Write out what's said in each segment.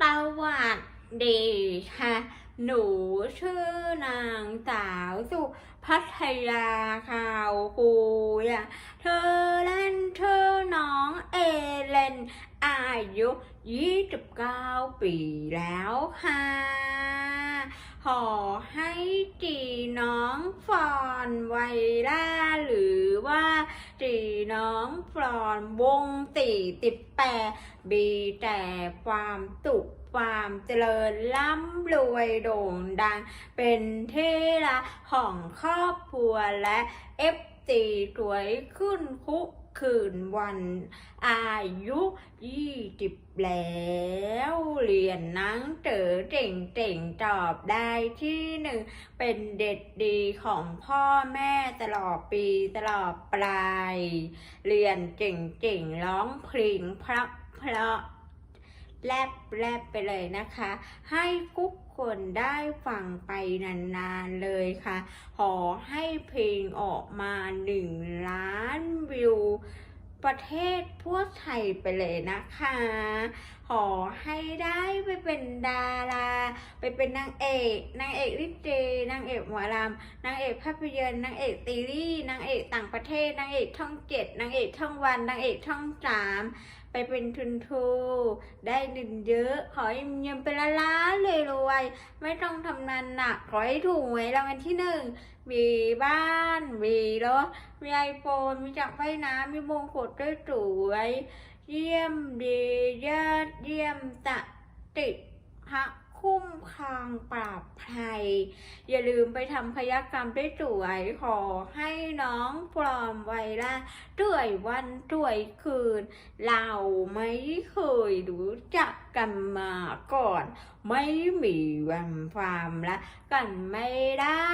สวัสดีค่ะ หนูชื่อนางสาวสุพัทยาข่าวคุยอะเธอเล่นชื่อน้องเอเลน อายุ 29 ปีแล้วค่ะ ขอให้จีน้องฟอนไวล่าหรือ จีน้องฟอนวงตีติดแปรบีแต่ความสุขความเจริญร่ำรวยโด่งดัง เป็นที่รักของครอบครัวและเอฟตีสวยขึ้นคุก คืนวันอายุยี่สิบแล้วเรียนนังเต๋อเจ๋งเจ๋งตอบได้ที่หนึ่งเป็นเด็กดีของพ่อแม่ตลอดปีตลอดปลาย เรียนเจ๋งๆร้องเพลงเพราะเพราะ แลบแลบไปเลยนะคะ ให้ทุกคนได้ฟังไปนานๆเลยค่ะ ขอให้เพลงออกมาหนึ่งล้านวิว ประเทศทั่วไทยไปเลยนะคะ ขอให้ได้ไปเป็นดารา ไปเป็นนางเอก นางเอกลิเกนางเอกหมอลำนางเอกภาพยนตร์นางเอกซีรีส์นางเอกต่างประเทศนางเอกช่องเจ็ดนางเอกช่องวันนางเอกช่องสาม ไปเป็นทุนทูได้เงินเยอะ ขอให้มีเงินเป็นล้านๆเลยรวยๆไม่ต้องทำงานหนัก ขอให้ถูกหวยรางวัลที่หนึ่ง มีบ้าน มีรถ มีไอโฟน มีจักรไฟน้ำ มีมงกุฎด้วยสวย เยี่ยมดียอดเยี่ยมตะติดฮะ คุ้มครองปราบภัย อย่าลืมไปทำพยกรรมได้สวยขอให้น้องปลอมไวล่าด้วยวันด้วยคืน เราไม่เคยรู้จักกันมาก่อน ไม่มีวันความละกันไม่ได้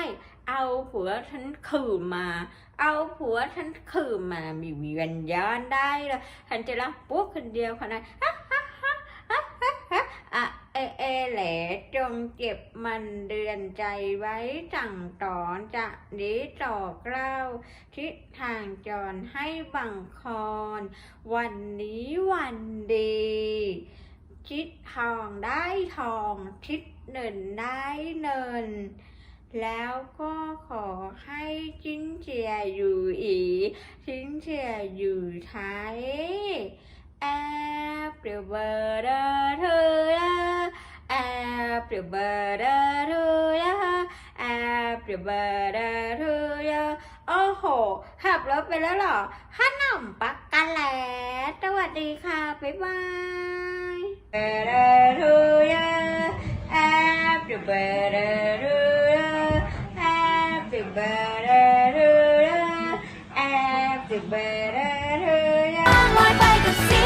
เอาผัวฉันคืนมา เอาผัวฉันคืนมามีวิญญาณได้เลยฉันจะรักพวกคนเดียวคนนั้นฮ่าฮ่าฮ่าฮ่าฮ่าฮ่าอะ เอเอแหลจงเจ็บมันเดือนใจไว้สั่งตอนจะนี้ต่อเกล้า ทิศทางจรให้บังคอนวันนี้วันดีชิดทองได้ทองชิดเนินได้เนิน แล้วก็ขอให้จิ้นเจียอยู่อีจิ้นเจียอยู่ไทยแอบเปรียบเบอร์เธอ Abrubadadooya Abrubadadooya โอ้โห ขับรถไปแล้วหรอขนมปักกันแหลสวัสดีค่ะ บ๊ายบาย Abrubadadooya Abrubadadooya Abrubadadooya Abrubadadooya ลอยไปกับสี